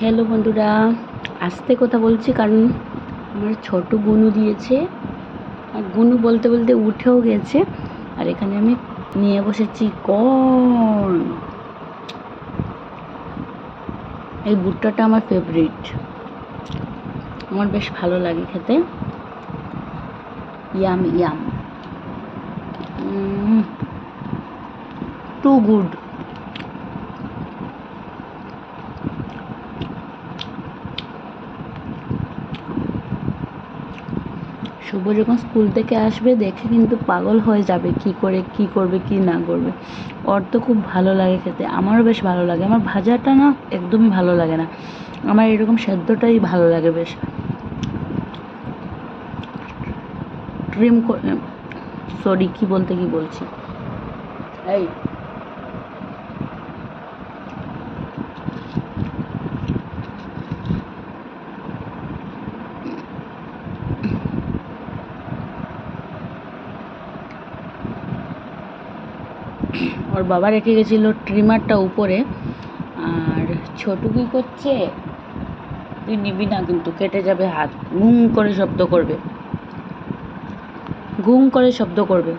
Hello বন্ধুরা, আস্তে কথা বলছি কারণ আমার ছোট গুনু দিয়েছে। আর গুনু বলতে বলতে উঠেও গেছে। আর এখানে আমি নিয়ে বসেছি কর্ন। এই ভুট্টাটা আমার ফেভারিট আমার বেশ ভালো লাগে খেতে। Yum yum too good Shubho যখন স্কুল থেকে আসবে, দেখে কিন্তু পাগল হয়ে যাবে কি করে, কি করবে, কি না করবে। ওর তো খুব ভালো লাগে খেতে, আমারও বেশ ভালো লাগে। আমার ভাজাটা না একদমই ভালো লাগে না। আমার এরকম সেদ্ধটাই ভালো লাগে বেশ। ট্রিম সরি কি বলতে কি বলছি? এই। ওর বাবা রেখে গেছিল ট্রিমারটা উপরে। আর ছোটু কী করছে? তুই নিবি না কিন্তু, কেটে যাবে হাত। ঘুম করে শব্দ করবে। ঘুম করে শব্দ করবে।